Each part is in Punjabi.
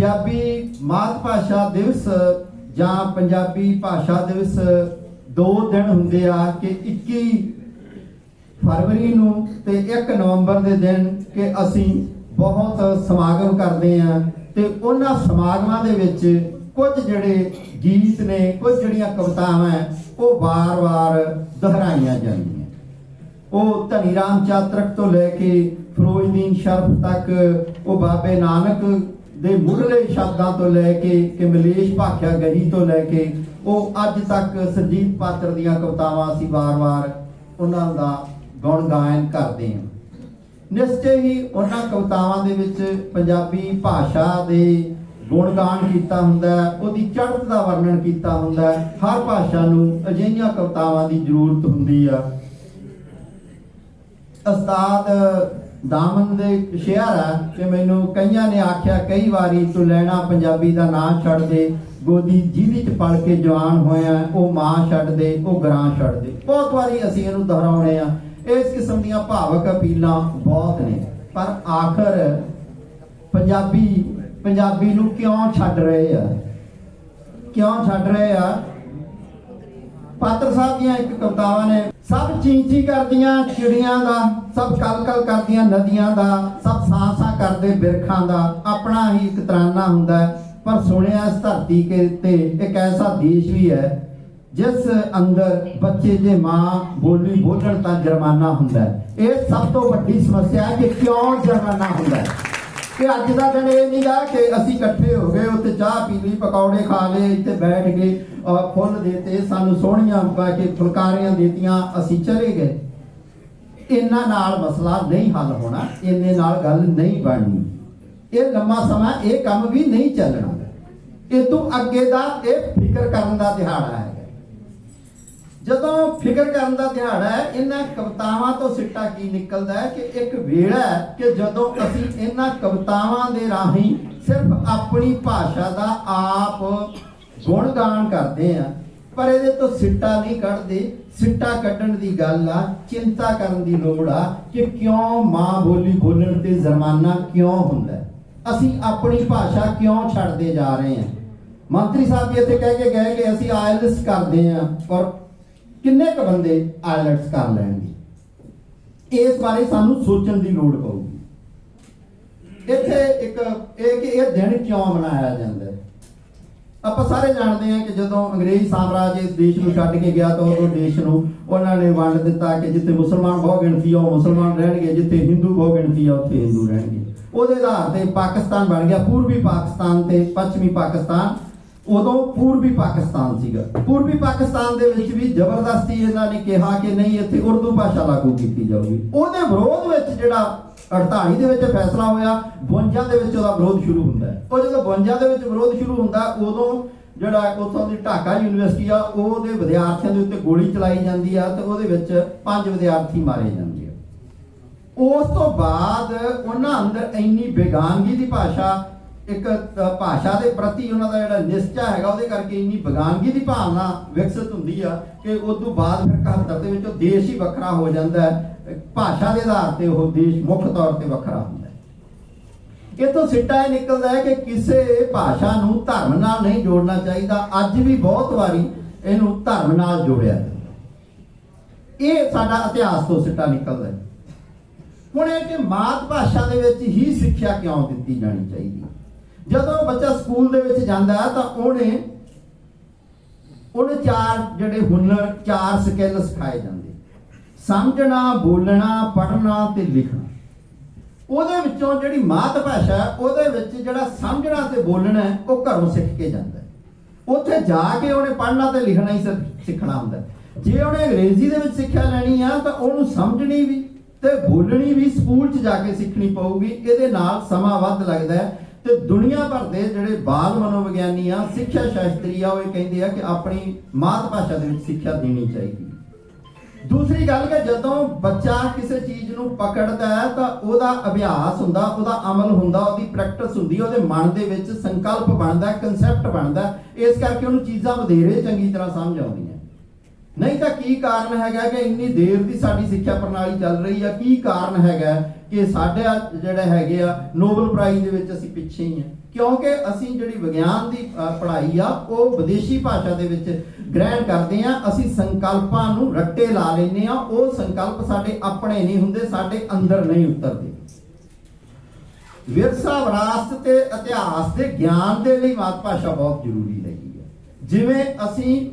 ਪੰਜਾਬੀ ਮਾਤ ਭਾਸ਼ਾ ਦਿਵਸ ਜਾਂ ਪੰਜਾਬੀ ਭਾਸ਼ਾ ਦਿਵਸ ਦੋ ਦਿਨ ਹੁੰਦੇ ਆ ਕਿ 21 ਫਰਵਰੀ ਨੂੰ ਤੇ 1 ਨਵੰਬਰ ਦੇ ਦਿਨ ਕਿ ਅਸੀਂ ਬਹੁਤ ਸਮਾਗਮ ਕਰਦੇ ਆ ਤੇ ਉਹਨਾਂ ਸਮਾਗਮਾਂ ਦੇ ਵਿੱਚ ਕੁਝ ਜਿਹੜੇ ਗੀਤ ਨੇ, ਕੁਝ ਜਿਹੜੀਆਂ ਕਵਿਤਾਵਾਂ, ਉਹ ਵਾਰ-ਵਾਰ ਦੁਹਰਾਈਆਂ ਜਾਂਦੀਆਂ। ਉਹ ਧਨੀ ਰਾਮ ਚਾਤਰਕ ਤੋਂ ਲੈ ਕੇ ਫਿਰੋਜ਼ਦੀਨ ਸ਼ਰਫ ਤੱਕ, ਉਹ ਬਾਬੇ ਨਾਨਕ ਦੇ ਮੁੱਢਲੇ ਸ਼ਬਦਾਂ ਤੋਂ ਲੈ ਕੇ ਕਿ ਮਲੇਸ਼ ਭਾਖਿਆ ਗਹੀ ਤੋਂ ਲੈ ਕੇ ਉਹ ਅੱਜ ਤੱਕ ਸਰਜੀਤ ਪਾਤਰ ਦੀਆਂ ਕਵਿਤਾਵਾਂ ਅਸੀਂ ਵਾਰ-ਵਾਰ ਉਹਨਾਂ ਦਾ ਗੁਣ ਗਾਇਨ ਕਰਦੇ ਹਾਂ ਨਿਸ਼ਚੈ ਹੀ ਉਹਨਾਂ ਕਵਿਤਾਵਾਂ ਦੇ ਵਿੱਚ ਪੰਜਾਬੀ ਭਾਸ਼ਾ ਦੇ ਗੁਣਗਾਨ ਕੀਤਾ ਹੁੰਦਾ ਹੈ, ਉਹਦੀ ਚੜ੍ਹਤ ਦਾ ਵਰਣਨ ਕੀਤਾ ਹੁੰਦਾ ਹੈ। ਹਰ ਭਾਸ਼ਾ ਨੂੰ ਅਜਿਹੀਆਂ ਕਵਿਤਾਵਾਂ ਦੀ ਜ਼ਰੂਰਤ ਹੁੰਦੀ ਆ ਉਸਤਾਦ ਦਾਮਨ ਦੇ ਸ਼ੇਅਰ ਆ ਕਿ ਮੈਨੂੰ ਕਈਆਂ ਨੇ ਆਖਿਆ, ਕਈ ਵਾਰੀ ਤੂੰ ਲੈਣਾ ਪੰਜਾਬੀ ਦਾ ਨਾਂ ਛੱਡ ਦੇ, ਗੋਦੀ ਜਿਹਦੀ ਚ ਪੜ ਕੇ ਜਵਾਨ ਹੋਇਆ ਉਹ ਮਾਂ ਛੱਡ ਦੇ, ਉਹ ਗਰਾਂ ਛੱਡ ਦੇ। ਬਹੁਤ ਵਾਰੀ ਅਸੀਂ ਇਹਨੂੰ ਦੁਹਰਾਉਣੇ ਆ। ਇਸ ਕਿਸਮ ਦੀਆਂ ਭਾਵਕ ਅਪੀਲਾਂ ਬਹੁਤ ਨੇ। ਪਰ ਆਖਰ ਪੰਜਾਬੀ ਪੰਜਾਬੀ ਨੂੰ ਕਿਉਂ ਛੱਡ ਰਹੇ ਆ? ਕਿਉਂ ਛੱਡ ਰਹੇ ਆ? ਪਾਤਰ ਸਾਹਿਬ ਦੀਆਂ ਇੱਕ ਕਵਿਤਾਵਾਂ ਨੇ ਸਭ ਚੀਂ-ਚੀਂ ਕਰਦੀਆਂ ਚਿੜੀਆਂ ਦਾ, ਸਭ ਕਲ-ਕਲ ਕਰਦੀਆਂ ਨਦੀਆਂ ਦਾ, ਸਭ ਸਾਂ-ਸਾਂ ਕਰਦੇ ਬਿਰਖਾਂ ਦਾ। ਆਪਣਾ ਹੀ ਇੱਕ ਤਰਾਨਾ ਹੁੰਦਾ ਪਰ ਸੁਣਿਆ ਇਸ ਧਰਤੀ ਕੇ ਤੇ ਇੱਕ ਐਸਾ ਦੇਸ਼ ਵੀ ਹੈ, ਜਿਸ ਅੰਦਰ ਬੱਚੇ ਜੇ ਮਾਂ ਬੋਲੀ ਬੋਲਣ ਤਾਂ ਜੁਰਮਾਨਾ ਹੁੰਦਾ ਇਹ ਸਭ ਤੋਂ ਵੱਡੀ ਸਮੱਸਿਆ ਹੈ ਕਿ ਕਿਉਂ ਜੁਰਮਾਨਾ ਹੁੰਦਾ ਹੈ? ਕਿ ਅੱਜ ਦਾ ਦਿਨ ਇਹ ਨਹੀਂਗਾ ਕਿ ਅਸੀਂ ਇਕੱਠੇ ਹੋ ਗਏ ਉੱਥੇ ਚਾਹ ਪੀ ਲਈ ਪਕੌੜੇ ਖਾ ਲਏ, ਇੱਥੇ ਬੈਠ ਕੇ ਫੁੱਲ ਦੇਤੇ ਸਾਨੂੰ ਸੋਹਣੀਆਂ ਪਾ ਕੇ ਫੁਲਕਾਰੀਆਂ ਦੇਤੀਆਂ, ਅਸੀਂ ਚਲੇ ਗਏ। ਇਹਨਾਂ ਨਾਲ ਮਸਲਾ ਨਹੀਂ ਹੱਲ ਹੋਣਾ ਇਹਨੇ ਨਾਲ ਗੱਲ ਨਹੀਂ ਬਣਨੀ। ਇਹ ਲੰਮਾ ਸਮਾਂ, ਇਹ ਕੰਮ ਵੀ ਨਹੀਂ ਚੱਲਣਾ। ਇਹ ਤੋਂ ਅੱਗੇ ਦਾ ਇਹ ਫਿਕਰ ਕਰਨ ਦਾ ਦਿਹਾੜਾ ਹੈ। ਜਦੋਂ ਫਿਕਰ ਕਰਨ ਦਾ ਦਿਹਾੜਾ ਹੈ, ਇਹਨਾਂ ਕਵਿਤਾਵਾਂ ਤੋਂ ਸਿੱਟਾ ਕੀ ਨਿਕਲਦਾ ਹੈ ਕਿ ਇੱਕ ਵੇੜਾ ਹੈ ਕਿ ਜਦੋਂ ਅਸੀਂ ਇਹਨਾਂ ਕਵਿਤਾਵਾਂ ਦੇ ਰਾਹੀਂ ਸਿਰਫ ਆਪਣੀ ਭਾਸ਼ਾ ਦਾ ਆਪ ਗੁਣਗਾਨ ਕਰਦੇ ਆ ਪਰ ਇਹਦੇ ਤੋਂ ਸਿੱਟਾ ਨਹੀਂ ਕੱਢਦੇ, ਸਿੱਟਾ ਕੱਢਣ ਦੀ ਗੱਲ ਆ, ਚਿੰਤਾ ਕਰਨ ਦੀ ਲੋੜ ਆ ਕਿ ਕਿਉਂ ਮਾਂ ਬੋਲੀ ਬੋਲਣ ਤੇ ਜੁਰਮਾਨਾ ਕਿਉਂ ਹੁੰਦਾ ਅਸੀਂ ਆਪਣੀ ਭਾਸ਼ਾ ਕਿਉਂ ਛੱਡਦੇ ਜਾ ਰਹੇ ਹਾਂ? ਮੰਤਰੀ ਸਾਹਿਬ ਵੀ ਇੱਥੇ ਕਹਿ ਕੇ ਗਏ ਕਿ ਅਸੀਂ ਆਇਲਟਸ ਕਰਦੇ ਹਾਂ ਪਰ ਕਿੰਨੇ ਕ ਬੰਦੇ ਆਇਲਟਸ ਕਰ ਲੈਣਗੇ? ਇਸ ਬਾਰੇ ਸਾਨੂੰ ਸੋਚਣ ਦੀ ਲੋੜ ਪਊਗੀ। ਇੱਥੇ ਇੱਕ, ਇਹ ਕਿ ਇਹ ਦਿਨ ਕਿਉਂ ਮਨਾਇਆ ਜਾਂਦਾ ਹੈ? ਆਪਾਂ ਸਾਰੇ ਜਾਣਦੇ ਹਾਂ ਕਿ ਜਦੋਂ ਅੰਗਰੇਜ਼ ਸਾਮਰਾਜ ਇਸ ਦੇਸ਼ ਨੂੰ ਛੱਡ ਕੇ ਗਿਆ ਤਾਂ ਉਹ ਦੇਸ਼ ਨੂੰ ਉਹਨਾਂ ਨੇ ਵੰਡ ਦਿੱਤਾ ਕਿ ਜਿੱਥੇ ਮੁਸਲਮਾਨ ਬਹੁ ਗਿਣਤੀ ਆ, ਉਹ ਮੁਸਲਮਾਨ ਰਹਿਣਗੇ, ਜਿੱਥੇ ਹਿੰਦੂ ਬਹੁ ਗਿਣਤੀ ਆ, ਉੱਥੇ ਹਿੰਦੂ ਰਹਿਣਗੇ। ਉਹਦੇ ਆਧਾਰ ਤੇ ਪਾਕਿਸਤਾਨ ਬਣ ਗਿਆ। ਪੂਰਬੀ ਪਾਕਿਸਤਾਨ ਤੇ ਪੱਛਮੀ ਪਾਕਿਸਤਾਨ ਉਦੋਂ ਪੂਰਬੀ ਪਾਕਿਸਤਾਨ ਸੀਗਾ। ਪੂਰਬੀ ਪਾਕਿਸਤਾਨ ਦੇ ਵਿੱਚ ਵੀ ਜ਼ਬਰਦਸਤੀ ਇਹਨਾਂ ਨੇ ਕਿਹਾ ਕਿ ਨਹੀਂ, ਇੱਥੇ ਉਰਦੂ ਭਾਸ਼ਾ ਲਾਗੂ ਕੀਤੀ ਜਾਊਗੀ। ਉਹਦੇ ਵਿਰੋਧ ਵਿੱਚ ਜਿਹੜਾ 48 ਦੇ ਵਿੱਚ ਫੈਸਲਾ ਹੋਇਆ 52 ਦੇ ਵਿੱਚ ਉਹਦਾ ਵਿਰੋਧ ਸ਼ੁਰੂ ਹੁੰਦਾ ਉਹ ਜਦੋਂ 52 ਦੇ ਵਿੱਚ ਵਿਰੋਧ ਸ਼ੁਰੂ ਹੁੰਦਾ, ਉਦੋਂ ਜਿਹੜਾ ਉੱਥੋਂ ਦੀ ਢਾਕਾ ਯੂਨੀਵਰਸਿਟੀ ਆ, ਉਹਦੇ ਵਿਦਿਆਰਥੀਆਂ ਦੇ ਉੱਤੇ ਗੋਲੀ ਚਲਾਈ ਜਾਂਦੀ ਆ ਤੇ ਉਹਦੇ ਵਿੱਚ ਪੰਜ ਵਿਦਿਆਰਥੀ ਮਾਰੇ ਜਾਂਦੇ ਆ। ਉਸ ਤੋਂ ਬਾਅਦ ਉਹਨਾਂ ਅੰਦਰ ਇੰਨੀ ਬੇਗਾਨਗੀ ਦੀ ਭਾਸ਼ਾ ਇੱਕ ਭਾਸ਼ਾ ਦੇ ਪ੍ਰਤੀ ਉਹਨਾਂ ਦਾ ਜਿਹੜਾ ਨਿਸ਼ਚਾ ਹੈਗਾ, ਉਹਦੇ ਕਰਕੇ ਇੰਨੀ ਬੇਗਾਨਗੀ ਦੀ ਭਾਵਨਾ ਵਿਕਸਿਤ ਹੁੰਦੀ ਆ ਕਿ ਉਸ ਤੋਂ ਬਾਅਦ ਫਿਰ 71 ਦੇ ਵਿੱਚ ਉਹ ਦੇਸ਼ ਹੀ ਵੱਖਰਾ ਹੋ ਜਾਂਦਾ ਹੈ। ਭਾਸ਼ਾ ਦੇ ਆਧਾਰ ਤੇ ਉਹ ਦੇਸ਼ ਮੁੱਖ ਤੌਰ ਤੇ ਵੱਖਰਾ ਹੁੰਦਾ ਹੈ। ਇਹ ਤੋਂ ਸਿੱਟਾ ਇਹ ਨਿਕਲਦਾ ਹੈ ਕਿ ਕਿਸੇ ਭਾਸ਼ਾ ਨੂੰ ਧਰਮ ਨਾਲ ਨਹੀਂ ਜੋੜਨਾ ਚਾਹੀਦਾ। ਅੱਜ ਵੀ ਬਹੁਤ ਵਾਰੀ ਇਹਨੂੰ ਧਰਮ ਨਾਲ ਜੋੜਿਆ ਜਾਂਦਾ ਇਹ ਸਾਡਾ ਇਤਿਹਾਸ ਤੋਂ ਸਿੱਟਾ ਨਿਕਲਦਾ ਹੈ। ਹੁਣ ਇਹ ਕਿ ਮਾਤ ਭਾਸ਼ਾ ਦੇ ਵਿੱਚ ਹੀ ਸਿੱਖਿਆ ਕਿਉਂ ਦਿੱਤੀ ਜਾਣੀ ਚਾਹੀਦੀ? ਹੈ? ਜਦੋਂ ਬੱਚਾ ਸਕੂਲ ਦੇ ਵਿੱਚ ਜਾਂਦਾ ਤਾਂ ਉਹਨੇ ਉਹਨੇ ਚਾਰ ਜਿਹੜੇ ਹੁਨਰ ਚਾਰ ਸਕਿੱਲ ਸਿਖਾਏ ਜਾਂਦੇ। ਸਮਝਣਾ ਬੋਲਣਾ ਪੜ੍ਹਨਾ ਤੇ ਲਿਖਣਾ। ਉਹਦੇ ਵਿੱਚੋਂ ਜਿਹੜੀ ਮਾਤ ਭਾਸ਼ਾ ਹੈ, ਉਹਦੇ ਵਿੱਚ ਜਿਹੜਾ ਸਮਝਣਾ ਤੇ ਬੋਲਣਾ ਹੈ, ਉਹ ਘਰੋਂ ਸਿੱਖ ਕੇ ਜਾਂਦਾ ਉੱਥੇ ਜਾ ਕੇ ਉਹਨੇ ਪੜ੍ਹਨਾ ਤੇ ਲਿਖਣਾ ਹੀ ਸਿ- ਸਿੱਖਣਾ ਹੁੰਦਾ ਜੇ ਉਹਨੇ ਅੰਗਰੇਜ਼ੀ ਦੇ ਵਿੱਚ ਸਿੱਖਿਆ ਲੈਣੀ ਆ ਤਾਂ ਉਹਨੂੰ ਸਮਝਣੀ ਵੀ ਤੇ ਬੋਲਣੀ ਵੀ ਸਕੂਲ 'ਚ ਜਾ ਕੇ ਸਿੱਖਣੀ ਪਊਗੀ। ਇਹਦੇ ਨਾਲ ਸਮਾਂ ਵੱਧ ਲੱਗਦਾ ਹੈ। ਤੇ ਦੁਨੀਆ ਭਰ ਦੇ ਜਿਹੜੇ ਬਾਲ ਮਨੋਵਿਗਿਆਨੀ ਆ, ਸਿੱਖਿਆ ਸ਼ਾਸਤਰੀ ਆ, ਉਹ ਇਹ ਕਹਿੰਦੇ ਆ ਕਿ ਆਪਣੀ ਮਾਤ ਭਾਸ਼ਾ ਦੇ ਵਿੱਚ ਸਿੱਖਿਆ ਦੇਣੀ ਚਾਹੀਦੀ ਹੈ। ਦੂਸਰੀ ਗੱਲ ਕਿ ਜਦੋਂ ਬੱਚਾ ਕਿਸੇ ਚੀਜ਼ ਨੂੰ ਪਕੜਦਾ ਹੈ, ਤਾਂ ਉਹਦਾ ਅਭਿਆਸ ਹੁੰਦਾ, ਉਹਦਾ ਅਮਲ ਹੁੰਦਾ, ਉਹਦੀ ਪ੍ਰੈਕਟਿਸ ਹੁੰਦੀ, ਉਹਦੇ ਮਨ ਦੇ ਵਿੱਚ ਸੰਕਲਪ ਬਣਦਾ ਕਨਸੈਪਟ ਬਣਦਾ, ਇਸ ਕਰਕੇ ਉਹਨੂੰ ਚੀਜ਼ਾਂ ਵਧੇਰੇ ਚੰਗੀ ਤਰ੍ਹਾਂ ਸਮਝ ਆਉਂਦੀਆਂ। ਨਹੀਂ ਤਾਂ ਕੀ ਕਾਰਨ ਹੈਗਾ ਕਿ ਇੰਨੀ ਦੇਰ ਦੀ ਸਾਡੀ ਸਿੱਖਿਆ ਪ੍ਰਣਾਲੀ ਚੱਲ ਰਹੀ ਆ? ਕੀ ਕਾਰਨ ਹੈਗਾ ਕਿ ਸਾਡੇ ਜਿਹੜੇ ਹੈਗੇ ਆ ਨੋਬਲ ਪ੍ਰਾਈਜ਼ ਦੇ ਵਿੱਚ ਅਸੀਂ ਪਿੱਛੇ ਹੀ ਆ? ਕਿਉਂਕਿ ਅਸੀਂ ਜਿਹੜੀ ਵਿਗਿਆਨ ਦੀ ਪੜ੍ਹਾਈ ਆ, ਉਹ ਵਿਦੇਸ਼ੀ ਭਾਸ਼ਾ ਦੇ ਵਿੱਚ ਗ੍ਰਹਿਣ ਕਰਦੇ ਆ। ਅਸੀਂ ਸੰਕਲਪਾਂ ਨੂੰ ਰੱਟੇ ਲਾ ਲੈਨੇ ਆ। ਉਹ ਸੰਕਲਪ ਸਾਡੇ ਆਪਣੇ ਨਹੀਂ ਹੁੰਦੇ, ਸਾਡੇ ਅੰਦਰ ਨਹੀਂ ਉਤਰਦੇ। ਵਿਰਸਾ ਵਿਰਾਸਤ ਤੇ ਇਤਿਹਾਸ ਦੇ ਗਿਆਨ ਦੇ ਲਈ ਮਾਤ ਭਾਸ਼ਾ ਬਹੁਤ ਜ਼ਰੂਰੀ ਹੈਗੀ ਹੈ ਜਿਵੇਂ ਅਸੀਂ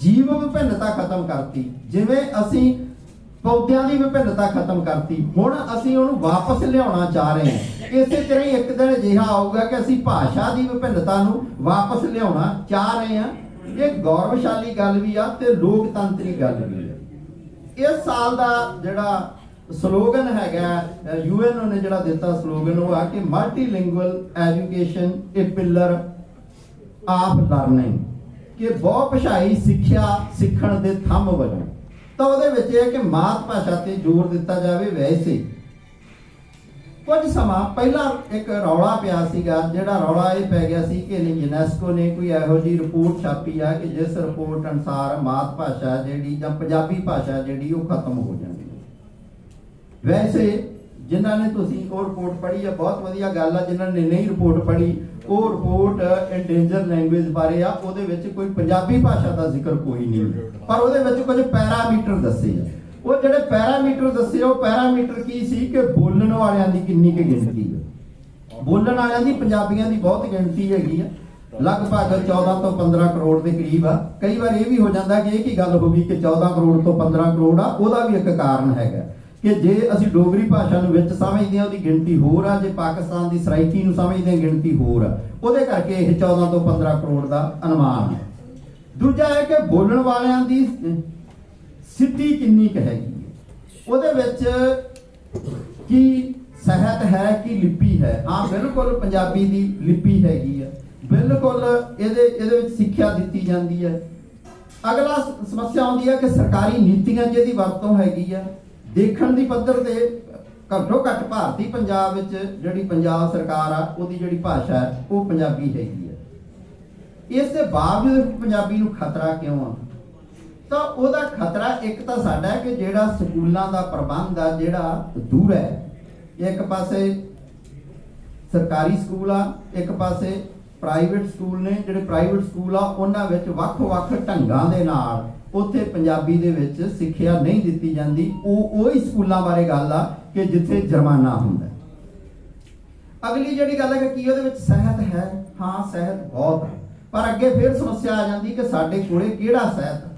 ਜੀਵ ਵਿਭਿੰਨਤਾ ਖਤਮ ਕਰਤੀ। ਜਿਵੇਂ ਅਸੀਂ ਪੌਦਿਆਂ ਦੀ ਵਿਭਿੰਨਤਾ ਖਤਮ ਕਰਤੀ, ਹੁਣ ਅਸੀਂ ਉਹਨੂੰ ਵਾਪਸ ਲਿਆਉਣਾ ਚਾਹ ਰਹੇ ਹਾਂ। ਇਸੇ ਤਰ੍ਹਾਂ ਹੀ ਇੱਕ ਦਿਨ ਅਜਿਹਾ ਆਊਗਾ ਕਿ ਅਸੀਂ ਭਾਸ਼ਾ ਦੀ ਵਿਭਿੰਨਤਾ ਨੂੰ ਵਾਪਸ ਲਿਆਉਣਾ ਚਾਹ ਰਹੇ ਹਾਂ। ਇਹ ਗੌਰਵਸ਼ਾਲੀ ਗੱਲ ਵੀ ਆ ਤੇ ਲੋਕਤੰਤਰੀ ਗੱਲ ਵੀ ਹੈ ਇਸ ਸਾਲ ਦਾ ਜਿਹੜਾ ਸਲੋਗਨ ਹੈਗਾ ਯੂਐਨਓ ਨੇ ਜਿਹੜਾ ਦਿੱਤਾ ਸਲੋਗਨ, ਉਹ ਆ ਕਿ multilingual education a pillar of learning ਕਿ ਬਹੁ ਭਾਸ਼ਾਈ ਸਿੱਖਿਆ ਸਿੱਖਣ ਦੇ ਥੰਮ ਵਜੋਂ। ਤਾਂ ਉਹਦੇ ਵਿੱਚ ਇਹ ਕਿ ਮਾਤ ਭਾਸ਼ਾ ਤੇ ਜ਼ੋਰ ਦਿੱਤਾ ਜਾਵੇ ਵੈਸੇ। ਕੁਝ ਸਮਾਂ ਪਹਿਲਾਂ ਇੱਕ ਰੌਲਾ ਪਿਆ ਸੀਗਾ, ਜਿਹੜਾ ਰੌਲਾ ਇਹ ਪੈ ਗਿਆ ਸੀ ਕਿ ਯੂਨੈਸਕੋ ਨੇ ਕੋਈ ਇਹੋ ਜਿਹੀ ਰਿਪੋਰਟ ਛਾਪੀ ਆ ਕਿ ਜਿਸ ਰਿਪੋਰਟ ਅਨੁਸਾਰ ਮਾਤ ਭਾਸ਼ਾ ਜਿਹੜੀ ਜਾਂ ਪੰਜਾਬੀ ਭਾਸ਼ਾ ਜਿਹੜੀ ਉਹ ਖਤਮ ਹੋ ਜਾਂਦੀ ਹੈ। ਵੈਸੇ ਜਿਨ੍ਹਾਂ ਨੇ ਤੁਸੀਂ ਉਹ ਰਿਪੋਰਟ ਪੜ੍ਹੀ ਆ, ਬਹੁਤ ਵਧੀਆ ਗੱਲ ਆ, ਜਿਨ੍ਹਾਂ ਨੇ ਨਹੀਂ ਰਿਪੋਰਟ ਪੜ੍ਹੀ ਉਹ ਰਿਪੋਰਟ ਇੰਡੇਂਜਰ ਲੈਂਗੁਏਜ ਬਾਰੇ ਆ, ਉਹਦੇ ਵਿੱਚ ਕੋਈ ਪੰਜਾਬੀ ਭਾਸ਼ਾ ਦਾ ਜ਼ਿਕਰ ਕੋਈ ਨਹੀਂ ਪਰ ਉਹਦੇ ਵਿੱਚ ਕੁਝ ਪੈਰਾਮੀਟਰ ਦੱਸੇ ਆ। ਉਹ ਜਿਹੜੇ ਪੈਰਾਮੀਟਰ ਦੱਸੇ ਉਹ ਪੈਰਾਮੀਟਰ ਕੀ ਸੀ ਕਿ ਬੋਲਣ ਵਾਲਿਆਂ ਦੀ ਕਿੰਨੀ ਕੁ ਗਿਣਤੀ ਹੈ। ਬੋਲਣ ਵਾਲਿਆਂ ਦੀ, ਪੰਜਾਬੀਆਂ ਦੀ ਬਹੁਤ ਗਿਣਤੀ ਹੈਗੀ ਆ। ਲਗਭਗ 14 ਤੋਂ 15 ਕਰੋੜ ਦੇ ਕਰੀਬ ਆ। ਕਈ ਵਾਰ ਇਹ ਵੀ ਹੋ ਜਾਂਦਾ ਕਿ ਇਹ ਕੀ ਗੱਲ ਹੋ ਗਈ ਕਿ 14 ਕਰੋੜ ਤੋਂ 15 ਕਰੋੜ ਆ, ਉਹਦਾ ਵੀ ਇੱਕ ਕਾਰਨ ਹੈਗਾ। ਕਿ ਜੇ ਅਸੀਂ ਡੋਗਰੀ ਭਾਸ਼ਾ ਨੂੰ ਵਿੱਚ ਸਮਝਦੇ ਹਾਂ, ਉਹਦੀ ਗਿਣਤੀ ਹੋਰ ਆ, ਜੇ ਪਾਕਿਸਤਾਨ ਦੀ ਸਰਾਇਕੀ ਨੂੰ ਸਮਝਦੇ ਹਾਂ, ਗਿਣਤੀ ਹੋਰ ਆ। ਉਹਦੇ ਕਰਕੇ ਇਹ 14 ਤੋਂ 15 ਕਰੋੜ ਦਾ ਅਨੁਮਾਨ ਹੈ। ਦੂਜਾ ਹੈ ਕਿ ਬੋਲਣ ਵਾਲਿਆਂ ਦੀ ਸਿੱਧੀ ਕਿੰਨੀ ਕੁ ਹੈਗੀ ਉਹਦੇ ਵਿੱਚ ਕੀ ਸਹਿਤ ਹੈ, ਕਿ ਲਿਪੀ ਹੈ? ਹਾਂ, ਬਿਲਕੁਲ ਪੰਜਾਬੀ ਦੀ ਲਿਪੀ ਹੈਗੀ ਆ। ਬਿਲਕੁਲ ਇਹਦੇ ਇਹਦੇ ਵਿੱਚ ਸਿੱਖਿਆ ਦਿੱਤੀ ਜਾਂਦੀ ਹੈ। ਅਗਲਾ ਸਮੱਸਿਆ ਆਉਂਦੀ ਹੈ ਕਿ ਸਰਕਾਰੀ ਨੀਤੀਆਂ ਜਿਹਦੀ ਵਰਤੋਂ ਹੈਗੀ ਆ ਦੇਖਣ ਦੀ ਪੱਧਰ ਤੇ ਘੱਟੋ ਘੱਟ ਭਾਰਤੀ ਪੰਜਾਬ ਵਿੱਚ ਜਿਹੜੀ ਪੰਜਾਬ ਸਰਕਾਰ ਆ, ਉਹਦੀ ਜਿਹੜੀ ਭਾਸ਼ਾ ਹੈ, ਉਹ ਪੰਜਾਬੀ ਹੈਗੀ ਹੈ। ਇਸ ਦੇ ਬਾਵਜੂਦ ਪੰਜਾਬੀ ਨੂੰ ਖਤਰਾ ਕਿਉਂ ਆ? ਤਾਂ ਉਹਦਾ ਖਤਰਾ ਇੱਕ ਤਾਂ ਸਾਡਾ ਹੈ ਕਿ ਜਿਹੜਾ ਸਕੂਲਾਂ ਦਾ ਪ੍ਰਬੰਧ ਆ, ਜਿਹੜਾ ਦੂਰ ਹੈ, ਇੱਕ ਪਾਸੇ ਸਰਕਾਰੀ ਸਕੂਲ ਆ, ਇੱਕ ਪਾਸੇ ਪ੍ਰਾਈਵੇਟ ਸਕੂਲ ਨੇ, ਜਿਹੜੇ ਪ੍ਰਾਈਵੇਟ ਸਕੂਲ ਆ, ਉਹਨਾਂ ਵਿੱਚ ਵੱਖ-ਵੱਖ ਢੰਗਾਂ ਦੇ ਨਾਲ ਉੱਥੇ ਪੰਜਾਬੀ ਦੇ ਵਿੱਚ ਸਿੱਖਿਆ ਨਹੀਂ ਦਿੱਤੀ ਜਾਂਦੀ। ਉਹ ਉਹੀ ਸਕੂਲਾਂ ਬਾਰੇ ਗੱਲ ਆ ਕਿ ਜਿੱਥੇ ਜੁਰਮਾਨਾ ਹੁੰਦਾ ਅਗਲੀ ਜਿਹੜੀ ਗੱਲ ਹੈ ਕਿ ਕੀ ਉਹਦੇ ਵਿੱਚ ਸਹਿਤ ਹੈ? ਹਾਂ, ਸਹਿਤ ਬਹੁਤ ਹੈ। ਪਰ ਅੱਗੇ ਫਿਰ ਸਮੱਸਿਆ ਆ ਜਾਂਦੀ ਕਿ ਸਾਡੇ ਕੋਲੇ ਕਿਹੜਾ ਸਹਿਤ?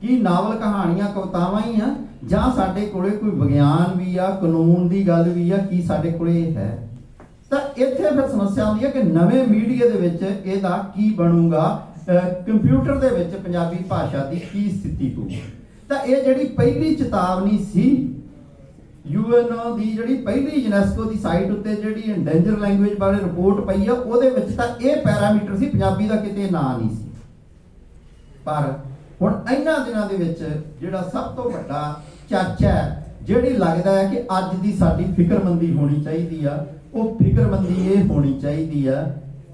ਕੀ ਨਾਵਲ ਕਹਾਣੀਆਂ ਕਵਿਤਾਵਾਂ ਹੀ ਆ? ਜਾਂ ਸਾਡੇ ਕੋਲੇ ਕੋਈ ਵਿਗਿਆਨ ਵੀ ਆ, ਕਾਨੂੰਨ ਦੀ ਗੱਲ ਵੀ ਆ, ਕੀ ਸਾਡੇ ਕੋਲੇ ਹੈ? ਤਾਂ ਇੱਥੇ ਫਿਰ ਸਮੱਸਿਆ ਆਉਂਦੀ ਹੈ ਕਿ ਨਵੇਂ ਮੀਡੀਆ ਦੇ ਵਿੱਚ ਇਹਦਾ ਕੀ ਬਣੂਗਾ? ਕੰਪਿਊਟਰ ਦੇ ਵਿੱਚ ਪੰਜਾਬੀ ਭਾਸ਼ਾ ਦੀ ਕੀ ਸਥਿਤੀ ਹੋਊਗੀ ਤਾਂ ਇਹ ਜਿਹੜੀ ਪਹਿਲੀ ਚੇਤਾਵਨੀ ਸੀ ਯੂਐਨਓ ਦੀ ਜਿਹੜੀ ਪਹਿਲੀ ਯੂਨੈਸਕੋ ਦੀ ਸਾਈਟ ਉੱਤੇ ਜਿਹੜੀ ਇੰਡੇਂਜਰ ਲੈਂਗੁਏਜ ਬਾਰੇ ਰਿਪੋਰਟ ਪਈ ਆ, ਉਹਦੇ ਵਿੱਚ ਤਾਂ ਇਹ ਪੈਰਾਮੀਟਰ ਸੀ, ਪੰਜਾਬੀ ਦਾ ਕਿਤੇ ਨਾਂ ਨਹੀਂ ਸੀ। ਪਰ ਹੁਣ ਇਹਨਾਂ ਦਿਨਾਂ ਦੇ ਵਿੱਚ ਜਿਹੜਾ ਸਭ ਤੋਂ ਵੱਡਾ ਚਰਚਾ ਹੈ, ਜਿਹੜੀ ਲੱਗਦਾ ਹੈ ਕਿ ਅੱਜ ਦੀ ਸਾਡੀ ਫਿਕਰਮੰਦੀ ਹੋਣੀ ਚਾਹੀਦੀ ਆ, ਉਹ ਫਿਕਰਮੰਦੀ ਇਹ ਹੋਣੀ ਚਾਹੀਦੀ ਆ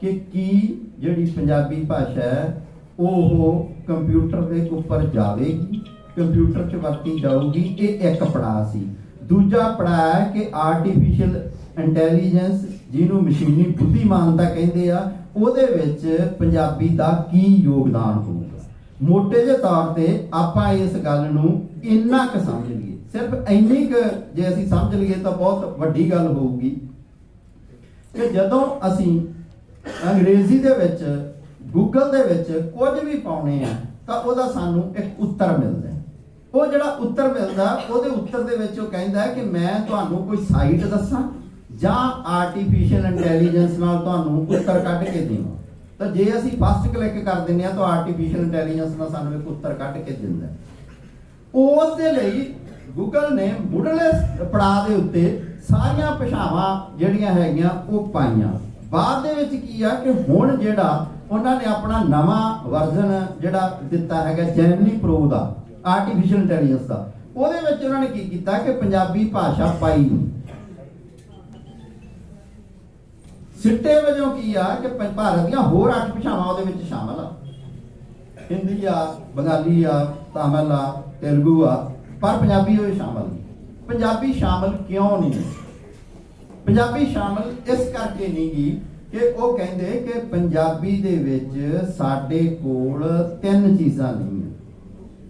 ਕਿ ਕੀ ਜਿਹੜੀ ਪੰਜਾਬੀ ਭਾਸ਼ਾ ਹੈ, ਉਹ ਕੰਪਿਊਟਰ ਦੇ ਉੱਪਰ ਜਾਵੇਗੀ, ਕੰਪਿਊਟਰ 'ਚ ਵਰਤੀ ਜਾਊਗੀ, ਇਹ ਇੱਕ ਪੜਾਅ ਸੀ। ਦੂਜਾ ਪੜਾਅ ਹੈ ਕਿ ਆਰਟੀਫੀਸ਼ੀਅਲ ਇੰਟੈਲੀਜੈਂਸ ਜਿਹਨੂੰ ਮਸ਼ੀਨੀ ਬੁੱਧੀਮਾਨਤਾ ਕਹਿੰਦੇ ਆ, ਉਹਦੇ ਵਿੱਚ ਪੰਜਾਬੀ ਦਾ ਕੀ ਯੋਗਦਾਨ ਹੋਊਗਾ? ਮੋਟੇ ਜਿਹੇ ਤੌਰ ਤੇ ਆਪਾਂ ਇਸ ਗੱਲ ਨੂੰ ਇੰਨਾ ਕੁ ਸਮਝ ਲਈਏ। ਸਿਰਫ ਇੰਨੀ ਕੁ ਜੇ ਅਸੀਂ ਸਮਝ ਲਈਏ ਤਾਂ ਬਹੁਤ ਵੱਡੀ ਗੱਲ ਹੋਊਗੀ ਕਿ ਜਦੋਂ ਅਸੀਂ ਅੰਗਰੇਜ਼ੀ ਦੇ ਵਿੱਚ ਗੂਗਲ ਦੇ ਵਿੱਚ ਕੁਝ ਵੀ ਪਾਉਣੇ ਆ, ਤਾਂ ਉਹਦਾ ਸਾਨੂੰ ਇੱਕ ਉੱਤਰ ਮਿਲਦਾ ਉਹ ਜਿਹੜਾ ਉੱਤਰ ਮਿਲਦਾ, ਉਹਦੇ ਉੱਤਰ ਦੇ ਵਿੱਚ ਉਹ ਕਹਿੰਦਾ ਕਿ ਮੈਂ ਤੁਹਾਨੂੰ ਕੋਈ ਸਾਈਟ ਦੱਸਾਂ, ਜਾਂ ਆਰਟੀਫੀਸ਼ੀਅਲ ਇੰਟੈਲੀਜੈਂਸ ਨਾਲ ਤੁਹਾਨੂੰ ਉੱਤਰ ਕੱਢ ਕੇ ਦੇਵਾਂ। ਤਾਂ ਜੇ ਅਸੀਂ ਫਸਟ ਕਲਿੱਕ ਕਰ ਦਿੰਨੇ ਆ ਤਾਂ ਆਰਟੀਫੀਸ਼ੀਅਲ ਇੰਟੈਲੀਜੈਂਸ ਨਾਲ ਸਾਨੂੰ ਇੱਕ ਉੱਤਰ ਕੱਢ ਕੇ ਦਿੰਦਾ ਉਸ ਦੇ ਲਈ ਗੂਗਲ ਨੇ ਮੁੱਢਲੇ ਪੜਾਅ ਦੇ ਉੱਤੇ ਸਾਰੀਆਂ ਭਾਸ਼ਾਵਾਂ ਜਿਹੜੀਆਂ ਹੈਗੀਆਂ, ਉਹ ਪਾਈਆਂ। ਬਾਅਦ ਦੇ ਵਿੱਚ ਕੀ ਆ ਕਿ ਹੁਣ ਜਿਹੜਾ ਉਹਨਾਂ ਨੇ ਆਪਣਾ ਨਵਾਂ ਵਰਜ਼ਨ ਜਿਹੜਾ ਦਿੱਤਾ ਹੈਗਾ ਜੈਮਨੀ ਪ੍ਰੋ ਦਾ ਆਰਟੀਫੀਸ਼ੀਅਲ ਇੰਟੈਲੀਜੈਂਸ ਦਾ, ਉਹਦੇ ਵਿੱਚ ਉਹਨਾਂ ਨੇ ਕੀ ਕੀਤਾ ਕਿ ਪੰਜਾਬੀ ਭਾਸ਼ਾ ਪਾਈ। ਨਹੀਂ ਸਿੱਟੇ ਵਜੋਂ ਕੀ ਆ ਕਿ ਭਾਰਤ ਦੀਆਂ ਹੋਰ ਅੱਠ ਭਾਸ਼ਾਵਾਂ ਉਹਦੇ ਵਿੱਚ ਸ਼ਾਮਲ ਆ। ਹਿੰਦੀ ਆ, ਬੰਗਾਲੀ ਆ, ਤਾਮਿਲ ਆ, ਤੇਲਗੂ ਆ, ਪਰ ਪੰਜਾਬੀ ਉਹ ਸ਼ਾਮਲ ਨਹੀਂ। ਪੰਜਾਬੀ ਸ਼ਾਮਲ ਕਿਉਂ ਨਹੀਂ? ਪੰਜਾਬੀ ਸ਼ਾਮਲ ਇਸ ਕਰਕੇ ਨਹੀਂ ਗੀ ਕਿ ਉਹ ਕਹਿੰਦੇ ਕਿ ਪੰਜਾਬੀ ਦੇ ਵਿੱਚ ਸਾਡੇ ਕੋਲ ਤਿੰਨ ਚੀਜ਼ਾਂ ਨਹੀਂ ਹੈ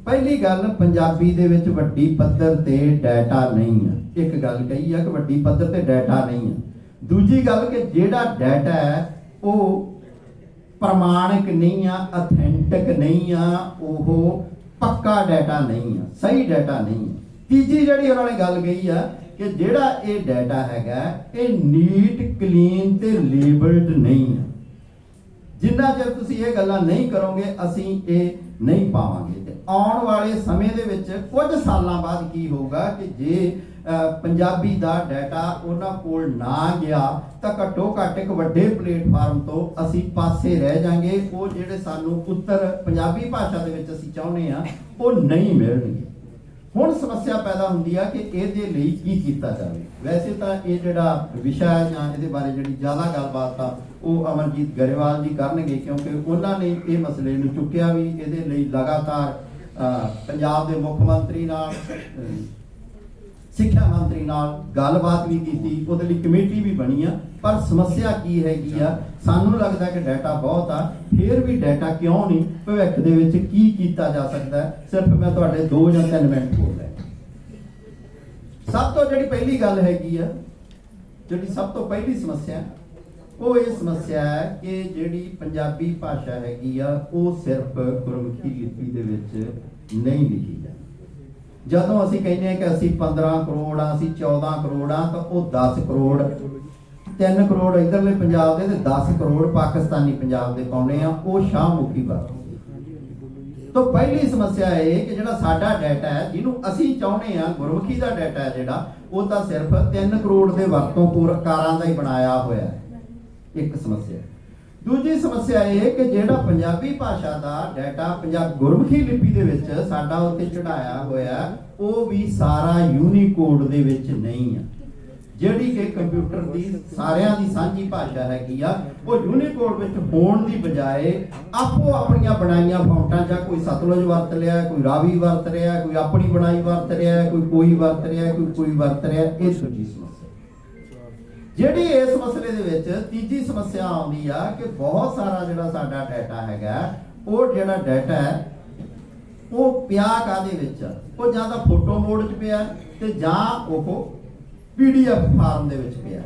ਪਹਿਲੀ ਗੱਲ, ਪੰਜਾਬੀ ਦੇ ਵਿੱਚ ਵੱਡੀ ਪੱਧਰ ਤੇ ਡਾਟਾ ਨਹੀਂ ਹੈ ਇੱਕ ਗੱਲ ਕਹੀ ਆ ਕਿ ਵੱਡੀ ਪੱਧਰ ਤੇ ਡਾਟਾ ਨਹੀਂ ਹੈ ਦੂਜੀ ਗੱਲ ਕਿ ਜਿਹੜਾ ਡਾਟਾ ਹੈ, ਉਹ ਪ੍ਰਮਾਣਿਕ ਨਹੀਂ ਆ ਅਥੈਂਟਿਕ ਨਹੀਂ ਆ, ਉਹ ਪੱਕਾ ਡਾਟਾ ਨਹੀਂ ਆ, ਸਹੀ ਡਾਟਾ ਨਹੀਂ ਆ। ਤੀਜੀ ਜਿਹੜੀ ਉਹਨਾਂ ਨੇ ਗੱਲ ਕਹੀ ਆ ਕਿ ਜਿਹੜਾ ਇਹ ਡਾਟਾ ਹੈਗਾ, ਇਹ ਨੀਟ ਕਲੀਨ ਤੇ ਲੇਬਲਡ ਨਹੀਂ ਹੈ। ਜਿੰਨਾ ਚਿਰ ਤੁਸੀਂ ਇਹ ਗੱਲਾਂ ਨਹੀਂ ਕਰੋਗੇ, ਅਸੀਂ ਇਹ ਨਹੀਂ ਪਾਵਾਂਗੇ। ਤੇ ਆਉਣ ਵਾਲੇ ਸਮੇਂ ਦੇ ਵਿੱਚ ਕੁਝ ਸਾਲਾਂ ਬਾਅਦ ਕੀ ਹੋਊਗਾ ਕਿ ਜੇ ਪੰਜਾਬੀ ਦਾ ਡਾਟਾ ਉਹਨਾਂ ਕੋਲ ਨਾ ਗਿਆ, ਤਾਂ ਘੱਟੋ ਘੱਟ ਇੱਕ ਵੱਡੇ ਪਲੇਟਫਾਰਮ ਤੋਂ ਅਸੀਂ ਪਾਸੇ ਰਹਿ ਜਾਾਂਗੇ। ਉਹ ਜਿਹੜੇ ਸਾਨੂੰ ਉੱਤਰ ਪੰਜਾਬੀ ਭਾਸ਼ਾ ਦੇ ਵਿੱਚ ਅਸੀਂ ਚਾਹੁੰਦੇ ਆ ਉਹ ਨਹੀਂ ਮਿਲਣਗੇ। ਹੁਣ ਸਮੱਸਿਆ ਪੈਦਾ ਹੁੰਦੀ ਆ ਕਿ ਇਹਦੇ ਲਈ ਕੀ ਕੀਤਾ ਜਾਵੇ। ਵੈਸੇ ਤਾਂ ਇਹ ਜਿਹੜਾ ਵਿਸ਼ਾ ਹੈ ਜਾਂ ਇਹਦੇ ਬਾਰੇ ਜਿਹੜੀ ਜ਼ਿਆਦਾ ਗੱਲਬਾਤ ਆ ਉਹ ਅਮਰਜੀਤ ਗਰੇਵਾਲ ਜੀ ਕਰਨਗੇ ਕਿਉਂਕਿ ਉਹਨਾਂ ਨੇ ਇਹ ਮਸਲੇ ਨੂੰ ਚੁੱਕਿਆ ਵੀ ਇਹਦੇ ਲਈ ਲਗਾਤਾਰ ਅਹ, ਪੰਜਾਬ ਦੇ ਮੁੱਖ ਮੰਤਰੀ ਨਾਲ ਸਿੱਖਿਆ ਮੰਤਰੀ ਨਾਲ ਗੱਲਬਾਤ ਵੀ ਕੀਤੀ, ਉਹਦੇ ਲਈ ਕਮੇਟੀ ਵੀ ਬਣੀ ਆ। ਪਰ ਸਮੱਸਿਆ ਕੀ ਹੈਗੀ ਆ? ਸਾਨੂੰ ਲੱਗਦਾ ਕਿ ਡਾਟਾ ਬਹੁਤ ਆ, ਫਿਰ ਵੀ ਡਾਟਾ ਕਿਉਂ ਨਹੀਂ? ਭਵਿੱਖ ਦੇ ਵਿੱਚ ਕੀ ਕੀਤਾ ਜਾ ਸਕਦਾ? ਸਿਰਫ ਮੈਂ ਤੁਹਾਡੇ 2 ਜਾਂ 3 ਮਿੰਟ ਬੋਲਦਾ ਸਭ ਤੋਂ ਜਿਹੜੀ ਪਹਿਲੀ ਗੱਲ ਹੈਗੀ ਆ, ਜਿਹੜੀ ਸਭ ਤੋਂ ਪਹਿਲੀ ਸਮੱਸਿਆ, ਉਹ ਇਹ ਸਮੱਸਿਆ ਹੈ ਕਿ ਜਿਹੜੀ ਪੰਜਾਬੀ ਭਾਸ਼ਾ ਹੈਗੀ ਆ, ਉਹ ਸਿਰਫ ਗੁਰਮੁਖੀ ਲਿਪੀ ਦੇ ਵਿੱਚ ਨਹੀਂ ਲਿਖੀ ਜਾਂਦੀ। ਜਦੋਂ ਅਸੀਂ ਕਹਿੰਦੇ ਹਾਂ ਕਿ ਅਸੀਂ 15 ਕਰੋੜ ਆ ਅਸੀਂ 14 ਕਰੋੜ ਆ ਤਾਂ ਉਹ 10 ਕਰੋੜ। 3 ਕਰੋੜ ਇਧਰਲੇ ਪੰਜਾਬ ਦੇ ਤੇ 10 ਕਰੋੜ ਪਾਕਿਸਤਾਨੀ ਪੰਜਾਬ ਦੇ ਪਾਉਣੇ ਆ ਉਹ ਸ਼ਾਹਮੁਖੀ ਵਰਤਦੇ ਤਾਂ ਪਹਿਲੀ ਸਮੱਸਿਆ ਇਹ ਕਿ ਜਿਹੜਾ ਸਾਡਾ ਡਾਟਾ ਹੈ, ਜਿਹਨੂੰ ਅਸੀਂ ਚਾਹੁੰਦੇ ਆ ਗੁਰਮੁਖੀ ਦਾ ਡਾਟਾ ਹੈ ਜਿਹੜਾ, ਉਹ ਤਾਂ ਸਿਰਫ 3 ਕਰੋੜ ਦੇ ਵਰਤੋਂ ਪੂਰਕਾਰਾਂ ਦਾ ਹੀ ਬਣਾਇਆ ਹੋਇਆ ਹੈ। ਇੱਕ ਸਮੱਸਿਆ। ਦੂਜੀ ਸਮੱਸਿਆ ਇਹ ਕਿ ਜਿਹੜਾ ਪੰਜਾਬੀ ਭਾਸ਼ਾ ਦਾ ਡਾਟਾ ਪੰਜਾਬ ਗੁਰਮੁਖੀ ਲਿਪੀ ਦੇ ਵਿੱਚ ਸਾਡਾ ਉੱਤੇ ਚੜਾਇਆ ਹੋਇਆ, ਉਹ ਵੀ ਸਾਰਾ ਯੂਨੀਕੋਡ ਦੇ ਵਿੱਚ ਨਹੀਂ ਆ। ਜਿਹੜੀ ਕਿ ਕੰਪਿਊਟਰ ਦੀ, ਸਾਰਿਆਂ ਦੀ ਸਾਂਝੀ ਭਾਸ਼ਾ ਹੈਗੀ ਆ, ਉਹ ਯੂਨੀਕੋਡ ਵਿੱਚ ਹੋਣ ਦੀ ਬਜਾਏ ਆਪੋ ਆਪਣੀਆਂ ਬਣਾਈਆਂ ਫੌਂਟਾਂ ਜਾਂ ਕੋਈ ਸਤਲੁਜ ਵਰਤ ਲਿਆ, ਕੋਈ ਰਾਵੀ ਵਰਤ ਰਿਹਾ, ਕੋਈ ਆਪਣੀ ਬਣਾਈ ਵਰਤ ਰਿਹਾ, ਕੋਈ ਕੋਈ ਵਰਤ ਰਿਹਾ, ਕੋਈ ਕੋਈ ਵਰਤ ਰਿਹਾ, ਇਹ ਦੂਜੀ ਸਮੱਸਿਆ ਜਿਹੜੀ ਇਸ ਮਸਲੇ ਦੇ ਵਿੱਚ ਤੀਜੀ ਸਮੱਸਿਆ ਆਉਂਦੀ ਆ ਕਿ ਬਹੁਤ ਸਾਰਾ ਜਿਹੜਾ ਸਾਡਾ ਡਾਟਾ ਹੈਗਾ, ਉਹ ਜਿਹੜਾ ਡਾਟਾ ਹੈ, ਉਹ ਪਿਆ ਕਾਦੇ ਵਿੱਚ? ਉਹ ਜਾਂ ਤਾਂ ਫੋਟੋ ਮੋਡ 'ਚ ਪਿਆ ਤੇ ਜਾਂ ਉਹ ਪੀਡੀਐਫ ਫਾਰਮ ਦੇ ਵਿੱਚ ਪਿਆ।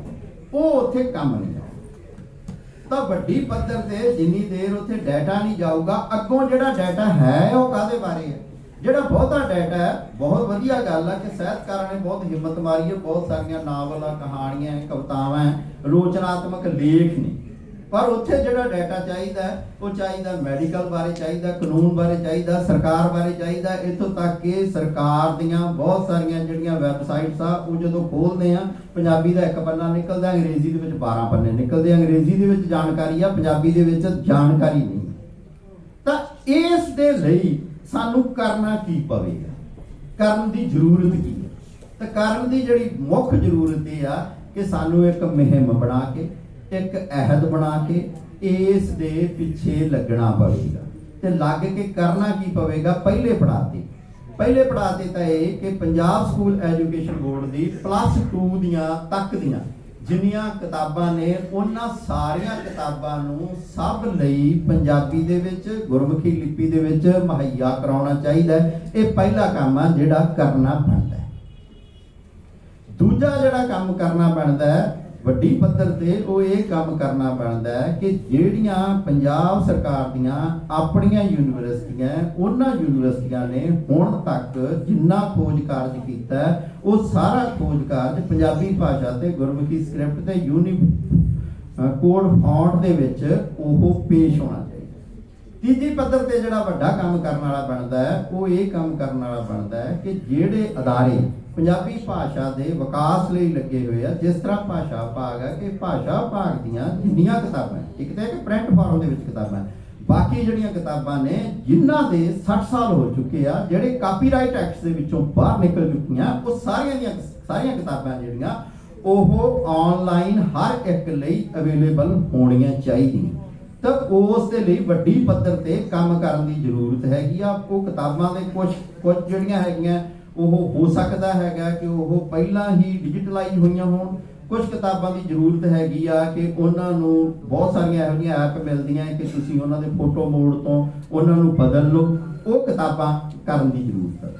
ਉਹ ਉੱਥੇ ਕੰਮ ਨਹੀਂ ਆਉਂਦਾ। ਤਾਂ ਵੱਡੀ ਪੱਧਰ ਤੇ ਜਿੰਨੀ ਦੇਰ ਉੱਥੇ ਡਾਟਾ ਨਹੀਂ ਜਾਊਗਾ, ਅੱਗੋਂ ਜਿਹੜਾ ਡਾਟਾ ਹੈ ਉਹ ਕਾਦੇ ਬਾਰੇ ਹੈ? ਜਿਹੜਾ ਬਹੁਤਾ ਡਾਟਾ ਹੈ ਬਹੁਤ ਵਧੀਆ ਗੱਲ ਆ ਕਿ ਸਾਹਿਤਕਾਰਾਂ ਨੇ ਬਹੁਤ ਹਿੰਮਤ ਮਾਰੀ ਹੈ ਬਹੁਤ ਸਾਰੀਆਂ ਨਾਵਲਾਂ ਕਹਾਣੀਆਂ ਕਵਿਤਾਵਾਂ ਹੈ, ਰੋਚਨਾਤਮਕ ਲੇਖ ਨੇ ਪਰ ਉੱਥੇ ਜਿਹੜਾ ਡਾਟਾ ਚਾਹੀਦਾ ਉਹ ਚਾਹੀਦਾ ਮੈਡੀਕਲ ਬਾਰੇ ਚਾਹੀਦਾ ਕਾਨੂੰਨ ਬਾਰੇ ਚਾਹੀਦਾ ਸਰਕਾਰ ਬਾਰੇ ਚਾਹੀਦਾ ਇੱਥੋਂ ਤੱਕ ਕਿ ਸਰਕਾਰ ਦੀਆਂ ਬਹੁਤ ਸਾਰੀਆਂ ਜਿਹੜੀਆਂ ਵੈਬਸਾਈਟਸ ਆ ਉਹ ਜਦੋਂ ਖੋਲਦੇ ਆ ਪੰਜਾਬੀ ਦਾ ਇੱਕ ਪੰਨਾ ਨਿਕਲਦਾ ਅੰਗਰੇਜ਼ੀ ਦੇ ਵਿੱਚ 12 ਪੰਨੇ ਨਿਕਲਦੇ ਆ। ਅੰਗਰੇਜ਼ੀ ਦੇ ਵਿੱਚ ਜਾਣਕਾਰੀ ਆ ਪੰਜਾਬੀ ਦੇ ਵਿੱਚ ਜਾਣਕਾਰੀ ਨਹੀਂ ਤਾਂ ਇਸ ਦੇ ਲਈ ਸਾਨੂੰ ਕਰਨਾ ਕੀ ਪਵੇਗਾ? ਕਰਨ ਦੀ ਜ਼ਰੂਰਤ ਕੀ ਹੈ? ਤਾਂ ਕਰਨ ਦੀ ਜਿਹੜੀ ਮੁੱਖ ਜ਼ਰੂਰਤ ਇਹ ਆ ਕਿ ਸਾਨੂੰ ਇੱਕ ਮੁਹਿੰਮ ਬਣਾ ਕੇ, ਇੱਕ ਅਹਿਦ ਬਣਾ ਕੇ ਇਸ ਦੇ ਪਿੱਛੇ ਲੱਗਣਾ ਪਵੇਗਾ। ਤੇ ਲੱਗ ਕੇ ਕਰਨਾ ਕੀ ਪਵੇਗਾ? ਪਹਿਲੇ ਪੜਾਅ ਤੇ ਪਹਿਲੇ ਪੜਾਅ ਤੇ ਤਾਂ ਇਹ ਕਿ ਪੰਜਾਬ ਸਕੂਲ ਐਜੂਕੇਸ਼ਨ ਬੋਰਡ ਦੀ ਪਲੱਸ 2 ਦੀਆਂ ਤੱਕ ਦੀਆਂ ਜਿੰਨੀਆਂ ਕਿਤਾਬਾਂ ਨੇ, ਉਹਨਾਂ ਸਾਰੀਆਂ ਕਿਤਾਬਾਂ ਨੂੰ ਸਭ ਲਈ ਪੰਜਾਬੀ ਦੇ ਵਿੱਚ, ਗੁਰਮੁਖੀ ਲਿਪੀ ਦੇ ਵਿੱਚ ਮੁਹੱਈਆ ਕਰਾਉਣਾ ਚਾਹੀਦਾ ਇਹ ਪਹਿਲਾ ਕੰਮ ਆ ਜਿਹੜਾ ਕਰਨਾ ਪੈਂਦਾ ਦੂਜਾ ਜਿਹੜਾ ਕੰਮ ਕਰਨਾ ਪੈਂਦਾ ਵੱਡੀ ਪੱਧਰ ਤੇ ਉਹ ਇਹ ਕੰਮ ਕਰਨਾ ਪੈਂਦਾ ਕਿ ਜਿਹੜੀਆਂ ਪੰਜਾਬ ਸਰਕਾਰ ਦੀਆਂ ਆਪਣੀਆਂ ਯੂਨੀਵਰਸਿਟੀਆਂ ਉਹਨਾਂ ਯੂਨੀਵਰਸਿਟੀਆਂ ਨੇ ਹੁਣ ਤੱਕ ਜਿੰਨਾ ਖੋਜ ਕਾਰਜ ਕੀਤਾ ਉਹ ਸਾਰਾ ਖੋਜ ਕਾਰਜ ਪੰਜਾਬੀ ਭਾਸ਼ਾ ਤੇ ਗੁਰਮੁਖੀ ਸਕ੍ਰਿਪਟ ਤੇ ਯੂਨੀ ਅ, ਕੋਡ ਫੌਂਟ ਦੇ ਵਿੱਚ ਉਹ ਪੇਸ਼ ਹੋਣਾ ਚਾਹੀਦਾ। ਤੀਜੀ ਪੱਧਰ ਤੇ ਜਿਹੜਾ ਵੱਡਾ ਕੰਮ ਕਰਨ ਵਾਲਾ ਬਣਦਾ ਹੈ ਉਹ ਇਹ ਕੰਮ ਕਰਨ ਵਾਲਾ ਬਣਦਾ ਹੈ ਕਿ ਜਿਹੜੇ ਅਦਾਰੇ ਪੰਜਾਬੀ ਭਾਸ਼ਾ ਦੇ ਵਿਕਾਸ ਲਈ ਲੱਗੇ ਹੋਏ ਆ ਜਿਸ ਤਰ੍ਹਾਂ ਭਾਸ਼ਾ ਭਾਗ ਹੈ ਕਿ ਭਾਸ਼ਾ ਭਾਗ ਦੀਆਂ ਜਿੰਨੀਆਂ ਕਿਤਾਬਾਂ ਇੱਕ ਤਾਂ ਹੈ ਕਿ ਪ੍ਰਿੰਟ ਫਾਰਮ ਦੇ ਵਿੱਚ ਕਿਤਾਬਾਂ ਬਾਕੀ ਜਿਹੜੀਆਂ ਕਿਤਾਬਾਂ ਨੇ, ਜਿਨ੍ਹਾਂ ਦੇ 60 ਸਾਲ ਹੋ ਚੁੱਕੇ ਆ, ਜਿਹੜੇ ਕਾਪੀਰਾਈਟ ਐਕਟ ਦੇ ਵਿੱਚੋਂ ਬਾਹਰ ਨਿਕਲ ਚੁੱਕੀਆਂ, ਉਹ ਸਾਰੀਆਂ ਦੀਆਂ, ਸਾਰੀਆਂ ਕਿਤਾਬਾਂ ਜਿਹੜੀਆਂ, ਉਹ ਆਨਲਾਈਨ ਹਰ ਇੱਕ ਲਈ ਅਵੇਲੇਬਲ ਹੋਣੀਆਂ ਚਾਹੀਦੀਆਂ। ਤਾਂ ਉਸ ਦੇ ਲਈ ਵੱਡੀ ਪੱਧਰ ਤੇ ਕੰਮ ਕਰਨ ਦੀ ਜ਼ਰੂਰਤ ਹੈਗੀ ਆ। ਉਹ ਕਿਤਾਬਾਂ ਦੇ ਕੁਝ ਕੁਝ ਜਿਹੜੀਆਂ ਹੈਗੀਆਂ, ਉਹ ਹੋ ਸਕਦਾ ਹੈਗਾ ਕਿ ਉਹ ਪਹਿਲਾਂ ਹੀ ਡਿਜੀਟਲਾਈਜ਼ ਹੋਈਆਂ ਹੋਣ। ਕੁਝ ਕਿਤਾਬਾਂ ਦੀ ਜ਼ਰੂਰਤ ਹੈਗੀ ਆ ਕਿ ਉਹਨਾਂ ਨੂੰ ਬਹੁਤ ਸਾਰੀਆਂ ਇਹੋ ਜਿਹੀਆਂ ਐਪ ਮਿਲਦੀਆਂ ਕਿ ਤੁਸੀਂ ਉਹਨਾਂ ਦੇ ਫੋਟੋ ਮੋਡ ਤੋਂ ਉਹਨਾਂ ਨੂੰ ਬਦਲ ਲਓ। ਉਹ ਕਿਤਾਬਾਂ ਕਰਨ ਦੀ ਜ਼ਰੂਰਤ ਹੈ।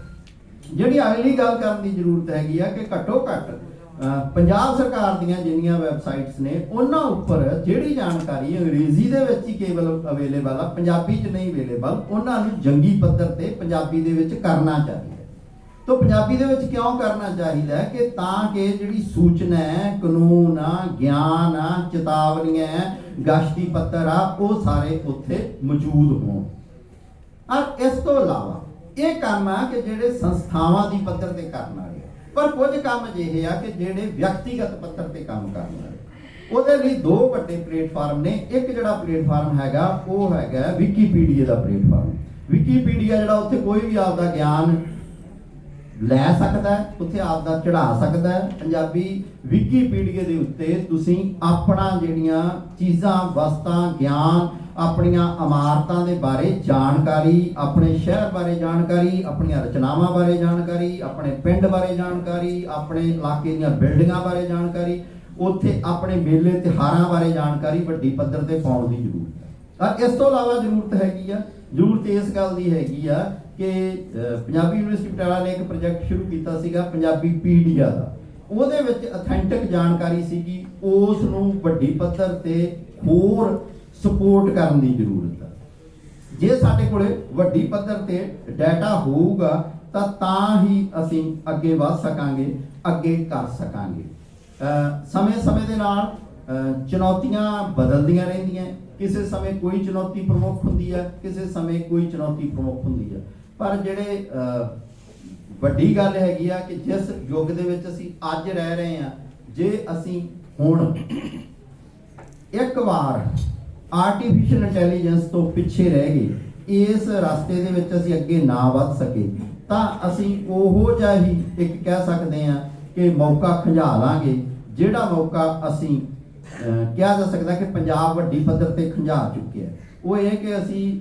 ਜਿਹੜੀ ਅਗਲੀ ਗੱਲ ਕਰਨ ਦੀ ਜ਼ਰੂਰਤ ਹੈਗੀ ਆ ਕਿ ਘੱਟੋ ਘੱਟ ਪੰਜਾਬ ਸਰਕਾਰ ਦੀਆਂ ਜਿੰਨੀਆਂ ਵੈਬਸਾਈਟਸ ਨੇ, ਉਹਨਾਂ ਉੱਪਰ ਜਿਹੜੀ ਜਾਣਕਾਰੀ ਅੰਗਰੇਜ਼ੀ ਦੇ ਵਿੱਚ ਹੀ ਕੇਵਲ ਅਵੇਲੇਬਲ ਆ, ਪੰਜਾਬੀ 'ਚ ਨਹੀਂ ਅਵੇਲੇਬਲ, ਉਹਨਾਂ ਨੂੰ ਜੰਗੀ ਪੱਧਰ ਤੇ ਪੰਜਾਬੀ ਦੇ ਵਿੱਚ ਕਰਨਾ ਚਾਹੀਦਾ। ਤੋ ਪੰਜਾਬੀ ਦੇ ਵਿੱਚ ਕਿਉਂ ਕਰਨਾ ਚਾਹੀਦਾ ਹੈ ਕਿ ਤਾਂ ਕਿ ਜਿਹੜੀ ਸੂਚਨਾ ਹੈ, ਕਾਨੂੰਨ ਆ, ਗਿਆਨ ਆ, ਚੇਤਾਵਨੀਆਂ ਗਸ਼ਤੀ ਪੱਤਰ ਆ, ਉਹ ਸਾਰੇ ਉੱਥੇ ਮੌਜੂਦ ਹੋਣ। ਔਰ ਇਸ ਤੋਂ ਇਲਾਵਾ ਇਹ ਕੰਮ ਆ ਕਿ ਜਿਹੜੇ ਸੰਸਥਾਵਾਂ ਦੀ ਪੱਧਰ ਤੇ ਕਰਨ ਵਾਲੇ ਪਰ ਕੁਝ ਕੰਮ ਅਜਿਹੇ ਆ ਕਿ ਜਿਹੜੇ ਵਿਅਕਤੀਗਤ ਪੱਧਰ ਤੇ ਕੰਮ ਕਰਨ ਵਾਲੇ ਉਹਦੇ ਲਈ ਦੋ ਵੱਡੇ ਪਲੇਟਫਾਰਮ ਨੇ। ਇੱਕ ਜਿਹੜਾ ਪਲੇਟਫਾਰਮ ਹੈਗਾ, ਉਹ ਹੈਗਾ ਵਿਕੀਪੀਡੀਆ ਦਾ ਪਲੇਟਫਾਰਮ। ਵਿਕੀਪੀਡੀਆ ਜਿਹੜਾ, ਉੱਥੇ ਕੋਈ ਵੀ ਆਪਦਾ ਗਿਆਨ ਲੈ ਸਕਦਾ ਉੱਥੇ ਆਪ ਦਾ ਚੜਾ ਸਕਦਾ ਪੰਜਾਬੀ ਵਿਕੀਪੀਡੀਆ ਦੇ ਉੱਤੇ ਤੁਸੀਂ ਆਪਣਾ ਜਿਹੜੀਆਂ ਚੀਜ਼ਾਂ, ਵਸਤਾਂ, ਗਿਆਨ, ਆਪਣੀਆਂ ਇਮਾਰਤਾਂ ਦੇ ਬਾਰੇ ਜਾਣਕਾਰੀ, ਆਪਣੇ ਸ਼ਹਿਰ ਬਾਰੇ ਜਾਣਕਾਰੀ, ਆਪਣੀਆਂ ਰਚਨਾਵਾਂ ਬਾਰੇ ਜਾਣਕਾਰੀ, ਆਪਣੇ ਪਿੰਡ ਬਾਰੇ ਜਾਣਕਾਰੀ, ਆਪਣੇ ਇਲਾਕੇ ਦੀਆਂ ਬਿਲਡਿੰਗਾਂ ਬਾਰੇ ਜਾਣਕਾਰੀ, ਉੱਥੇ ਆਪਣੇ ਮੇਲੇ ਤਿਹਾਰਾਂ ਬਾਰੇ ਜਾਣਕਾਰੀ ਵੱਡੀ ਪੱਧਰ ਤੇ ਪਾਉਣ ਦੀ ਜ਼ਰੂਰਤ ਹੈ। ਇਸ ਤੋਂ ਇਲਾਵਾ ਜ਼ਰੂਰਤ ਹੈਗੀ ਆ, ਜ਼ਰੂਰਤ ਇਸ ਗੱਲ ਦੀ ਹੈਗੀ ਆ ਕਿ ਪੰਜਾਬੀ ਯੂਨੀਵਰਸਿਟੀ ਪਟਿਆਲਾ ਨੇ ਇੱਕ ਪ੍ਰੋਜੈਕਟ ਸ਼ੁਰੂ ਕੀਤਾ ਸੀਗਾ ਪੰਜਾਬੀ ਪੀਡੀਆ ਦਾ। ਉਹਦੇ ਵਿੱਚ ਅਥੈਂਟਿਕ ਜਾਣਕਾਰੀ ਸੀਗੀ ਉਸ ਨੂੰ ਵੱਡੀ ਪੱਧਰ ਤੇ ਹੋਰ ਸਪੋਰਟ ਕਰਨ ਦੀ ਜ਼ਰੂਰਤ ਹੈ ਜੇ ਸਾਡੇ ਕੋਲੇ ਵੱਡੀ ਪੱਧਰ ਤੇ ਡਾਟਾ ਹੋਊਗਾ, ਤਾਂ ਤਾਂ ਹੀ ਅਸੀਂ ਅੱਗੇ ਵਧ ਸਕਾਂਗੇ, ਅੱਗੇ ਕਰ ਸਕਾਂਗੇ। ਸਮੇਂ-ਸਮੇਂ ਦੇ ਨਾਲ ਚੁਣੌਤੀਆਂ ਬਦਲਦੀਆਂ ਰਹਿੰਦੀਆਂ। ਕਿਸੇ ਸਮੇਂ ਕੋਈ ਚੁਣੌਤੀ ਪ੍ਰਮੁੱਖ ਹੁੰਦੀ ਹੈ ਕਿਸੇ ਸਮੇਂ ਕੋਈ ਚੁਣੌਤੀ ਪ੍ਰਮੁੱਖ ਹੁੰਦੀ ਹੈ ਪਰ ਜਿਹੜੇ ਵੱਡੀ ਗੱਲ ਹੈਗੀ ਆ ਕਿ ਜਿਸ ਯੁੱਗ ਦੇ ਵਿੱਚ ਅਸੀਂ ਅੱਜ ਰਹਿ ਰਹੇ ਹਾਂ ਜੇ ਅਸੀਂ ਹੁਣ ਇੱਕ ਵਾਰ ਆਰਟੀਫੀਸ਼ੀਅਲ ਇੰਟੈਲੀਜੈਂਸ ਤੋਂ ਪਿੱਛੇ ਰਹਿ ਗਏ, ਇਸ ਰਸਤੇ ਦੇ ਵਿੱਚ ਅਸੀਂ ਅੱਗੇ ਨਾ ਵੱਧ ਸਕੇ, ਤਾਂ ਅਸੀਂ ਉਹੋ ਜਿਹਾ ਹੀ ਇੱਕ ਕਹਿ ਸਕਦੇ ਹਾਂ ਕਿ ਮੌਕਾ ਖੰਝਾ ਲਾਂਗੇ, ਜਿਹੜਾ ਮੌਕਾ ਅਸੀਂ ਕਿਹਾ ਜਾ ਸਕਦਾ ਕਿ ਪੰਜਾਬ ਵੱਡੀ ਪੱਧਰ ਤੇ ਖੰਝਾ ਚੁੱਕਿਆ ਹੈ। ਉਹ ਇਹ ਕਿ ਅਸੀਂ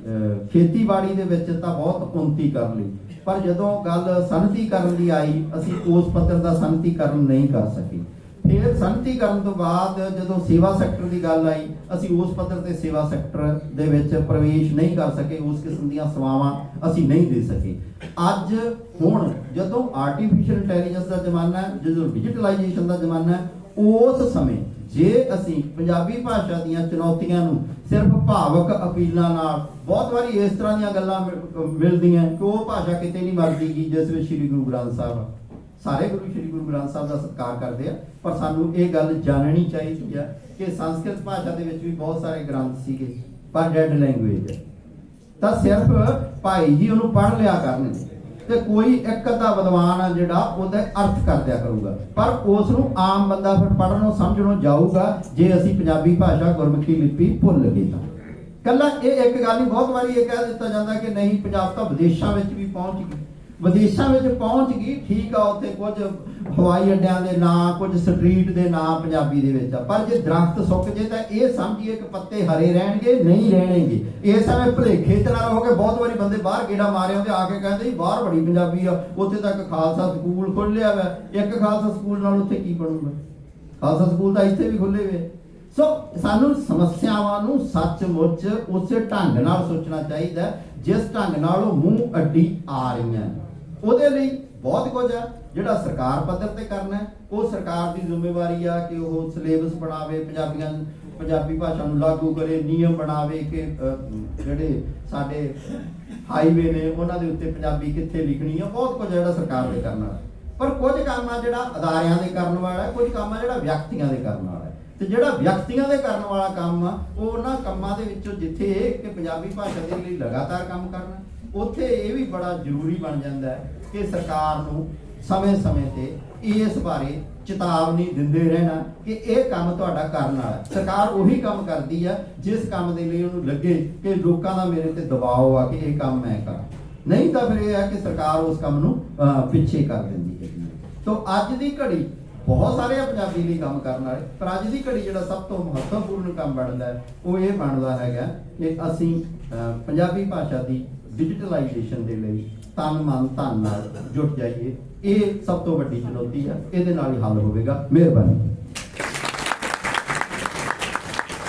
ਖੇਤੀਬਾੜੀ ਦੇ ਵਿੱਚ ਤਾਂ ਬਹੁਤ ਉન્નਤੀ ਕਰ ਲਈ, ਪਰ ਜਦੋਂ ਗੱਲ ਸਨਅਤੀ ਕਰਨ ਦੀ ਆਈ, ਅਸੀਂ ਉਸ ਪੱਧਰ ਦਾ ਸਨਅਤੀਕਰਨ ਨਹੀਂ ਕਰ ਸਕੇ। ਫਿਰ ਸਨਅਤੀਕਰਨ ਤੋਂ ਬਾਅਦ ਜਦੋਂ ਸੇਵਾ ਸੈਕਟਰ ਦੀ ਗੱਲ ਆਈ, ਅਸੀਂ ਉਸ ਪੱਧਰ ਤੇ ਸੇਵਾ ਸੈਕਟਰ ਦੇ ਵਿੱਚ ਪ੍ਰਵੇਸ਼ ਨਹੀਂ ਕਰ ਸਕੇ, ਉਸ ਕਿਸਮ ਦੀਆਂ ਸੇਵਾਵਾਂ ਅਸੀਂ ਨਹੀਂ ਦੇ ਸਕੇ। ਅੱਜ ਹੁਣ ਜਦੋਂ ਆਰਟੀਫੀਸ਼ੀਅਲ ਇੰਟੈਲੀਜੈਂਸ ਦਾ ਜ਼ਮਾਨਾ ਹੈ, ਜਦੋਂ ਡਿਜੀਟਲਾਈਜੇਸ਼ਨ ਦਾ ਜ਼ਮਾਨਾ ਹੈ, ਉਸ ਸਮੇਂ ਜੇ ਅਸੀਂ ਪੰਜਾਬੀ ਭਾਸ਼ਾ ਦੀਆਂ ਚੁਣੌਤੀਆਂ ਨੂੰ ਸਿਰਫ ਭਾਵਕ ਅਪੀਲਾਂ ਨਾਲ ਬਹੁਤ ਵਾਰੀ ਇਸ ਤਰ੍ਹਾਂ ਦੀਆਂ ਗੱਲਾਂ ਮਿ- ਮਿਲਦੀਆਂ ਕਿ ਉਹ ਭਾਸ਼ਾ ਕਿਤੇ ਨਹੀਂ ਮਰਦੀਗੀ ਜਿਸ ਵਿੱਚ ਸ੍ਰੀ ਗੁਰੂ ਗ੍ਰੰਥ ਸਾਹਿਬ ਸਾਰੇ ਗੁਰੂ ਸ੍ਰੀ ਗੁਰੂ ਗ੍ਰੰਥ ਸਾਹਿਬ ਦਾ ਸਤਿਕਾਰ ਕਰਦੇ ਆ, ਪਰ ਸਾਨੂੰ ਇਹ ਗੱਲ ਜਾਣਨੀ ਚਾਹੀਦੀ ਆ ਕਿ ਸੰਸਕ੍ਰਿਤ ਭਾਸ਼ਾ ਦੇ ਵਿੱਚ ਵੀ ਬਹੁਤ ਸਾਰੇ ਗ੍ਰੰਥ ਸੀਗੇ, ਪਰ ਡੈਡ ਲੈਂਗੁਏਜ ਹੈ ਤਾਂ ਸਿਰਫ ਭਾਈ ਜੀ ਉਹਨੂੰ ਪੜ੍ਹ ਲਿਆ ਕਰਨਗੇ। ਤੇ ਕੋਈ ਇੱਕ ਅੱਧਾ ਵਿਦਵਾਨ ਆ ਜਿਹੜਾ ਉਹਦਾ ਅਰਥ ਕਰ ਦਿਆ ਕਰੂਗਾ। ਪਰ ਉਸ ਨੂੰ ਆਮ ਬੰਦਾ ਫਿਰ ਪੜ੍ਹਨੋਂ ਸਮਝਣੋਂ ਜਾਊਗਾ, ਜੇ ਅਸੀਂ ਪੰਜਾਬੀ ਭਾਸ਼ਾ ਗੁਰਮੁਖੀ ਲਿਪੀ ਭੁੱਲ ਗਏ ਤਾਂ। ਕੱਲਾ ਇਹ ਇੱਕ ਗੱਲ ਹੀ ਬਹੁਤ ਵਾਰੀ ਇਹ ਕਹਿ ਦਿੱਤਾ ਜਾਂਦਾ ਕਿ ਨਹੀਂ, ਪੰਜਾਬ ਤਾਂ ਵਿਦੇਸ਼ਾਂ ਵਿੱਚ ਵੀ ਪਹੁੰਚ ਗਈ। ਵਿਦੇਸ਼ਾਂ ਵਿੱਚ ਪਹੁੰਚ ਗਈ, ਠੀਕ ਆ, ਉੱਥੇ ਕੁਝ ਹਵਾਈ ਅੱਡਿਆਂ ਦੇ ਨਾਂ, ਕੁਝ ਸਟਰੀਟ ਦੇ ਨਾਂ ਪੰਜਾਬੀ ਦੇ ਵਿੱਚ ਆ। ਪਰ ਜੇ ਦਰਖਤ ਸੁੱਕ ਜੇ ਤਾਂ ਇਹ ਸਮਝੀਏ ਕਿ ਪੱਤੇ ਹਰੇ ਰਹਿਣਗੇ, ਨਹੀਂ ਰਹਿਣਗੇ। ਇਸ ਸਮੇਂ ਭਲੇਖੇ ਚ ਨਾ ਰਹੋ ਕਿ ਬਹੁਤ ਵਾਰੀ ਬੰਦੇ ਬਾਹਰ ਗੇੜਾ ਮਾਰੇ ਹੁੰਦੇ ਆ ਕੇ ਕਹਿੰਦੇ ਜੀ, ਬਾਹਰ ਬੜੀ ਪੰਜਾਬੀ ਆ, ਉੱਥੇ ਤੱਕ ਖਾਲਸਾ ਸਕੂਲ ਖੁੱਲਿਆ ਵਾ। ਇੱਕ ਖਾਲਸਾ ਸਕੂਲ ਨਾਲ ਉੱਥੇ ਕੀ ਬਣੂਗਾ? ਖਾਲਸਾ ਸਕੂਲ ਤਾਂ ਇੱਥੇ ਵੀ ਖੁੱਲੇ ਵੇ। ਸੋ, ਸਾਨੂੰ ਸਮੱਸਿਆਵਾਂ ਨੂੰ ਸੱਚਮੁੱਚ ਉਸੇ ਢੰਗ ਨਾਲ ਸੋਚਣਾ ਚਾਹੀਦਾ, ਜਿਸ ਢੰਗ ਨਾਲ ਉਹ ਮੂੰਹ ਅੱਡੀ ਆ ਰਹੀਆਂ ਨੇ। ਉਹਦੇ ਲਈ ਬਹੁਤ ਕੁਝ ਆ, ਜਿਹੜਾ ਸਰਕਾਰ ਪੱਧਰ ਤੇ ਕਰਨਾ ਉਹ ਸਰਕਾਰ ਦੀ ਜ਼ਿੰਮੇਵਾਰੀ ਆ ਕਿ ਉਹ ਸਿਲੇਬਸ ਬਣਾਵੇ, ਪੰਜਾਬੀਆਂ ਪੰਜਾਬੀ ਭਾਸ਼ਾ ਨੂੰ ਲਾਗੂ ਕਰੇ, ਨਿਯਮ ਬਣਾਵੇ ਕਿ ਜਿਹੜੇ ਸਾਡੇ ਹਾਈਵੇ ਨੇ, ਉਹਨਾਂ ਦੇ ਉੱਤੇ ਪੰਜਾਬੀ ਕਿੱਥੇ ਲਿਖਣੀ ਆ, ਬਹੁਤ ਕੁਝ ਜਿਹੜਾ ਸਰਕਾਰ ਦੇ ਕਰਨਾ। ਪਰ ਕੁਝ ਕੰਮ ਆ ਜਿਹੜਾ ਅਦਾਰਿਆਂ ਦੇ ਕਰਨ ਵਾਲਾ ਕੁਝ ਕੰਮ ਆ ਜਿਹੜਾ ਵਿਅਕਤੀਆਂ ਦੇ ਕਰਨ ਵਾਲਾ ਤੇ ਜਿਹੜਾ ਵਿਅਕਤੀਆਂ ਦੇ ਕਰਨ ਵਾਲਾ ਕੰਮ ਆ, ਉਹ ਉਹਨਾਂ ਕੰਮਾਂ ਦੇ ਵਿੱਚੋਂ ਜਿੱਥੇ ਇਹ ਕਿ ਪੰਜਾਬੀ ਭਾਸ਼ਾ ਦੇ ਲਈ ਲਗਾਤਾਰ ਕੰਮ ਕਰਨਾ, ਉੱਥੇ ਇਹ ਵੀ ਬੜਾ ਜ਼ਰੂਰੀ ਬਣ ਜਾਂਦਾ ਹੈ ਕਿ ਸਰਕਾਰ ਨੂੰ ਸਮੇਂ-ਸਮੇਂ ਤੇ ਇਸ ਬਾਰੇ ਚੇਤਾਵਨੀ ਦਿੰਦੇ ਰਹਿਣਾ ਕਿ ਇਹ ਕੰਮ ਤੁਹਾਡਾ ਕਰਨ ਵਾਲਾ ਸਰਕਾਰ ਉਹੀ ਕੰਮ ਕਰਦੀ ਆ, ਜਿਸ ਕੰਮ ਦੇ ਲਈ ਉਹਨੂੰ ਲੱਗੇ ਕਿ ਲੋਕਾਂ ਦਾ ਮੇਰੇ ਤੇ ਦਬਾਅ ਆ ਕਿ ਇਹ ਕੰਮ ਮੈਂ ਕਰਾਂ। ਨਹੀਂ ਤਾਂ ਫਿਰ ਇਹ ਹੈ ਕਿ ਸਰਕਾਰ ਉਸ ਕੰਮ ਨੂੰ ਪਿੱਛੇ ਕਰ ਦਿੰਦੀ ਹੈ। ਤੋਂ ਅੱਜ ਦੀ ਘੜੀ ਬਹੁਤ ਸਾਰੇ ਆ ਪੰਜਾਬੀ ਲਈ ਕੰਮ ਕਰਨ ਵਾਲੇ, ਪਰ ਅੱਜ ਦੀ ਘੜੀ ਜਿਹੜਾ ਸਭ ਤੋਂ ਮਹੱਤਵਪੂਰਨ ਕੰਮ ਬਣਦਾ ਉਹ ਇਹ ਬਣਦਾ ਹੈਗਾ ਕਿ ਅਸੀਂ ਪੰਜਾਬੀ ਭਾਸ਼ਾ ਦੀ ਡਿਜੀਟਲਾਈਜੇਸ਼ਨ ਦੇ ਲਈ ਤਨ ਮਨ ਧਨ ਨਾਲ ਜੁਟ ਜਾਈਏ। ਇਹ ਸਭ ਤੋਂ ਵੱਡੀ ਚੁਣੌਤੀ ਹੈ, ਇਹਦੇ ਨਾਲ ਹੀ ਹੱਲ ਹੋਵੇਗਾ। ਮਿਹਰਬਾਨੀ।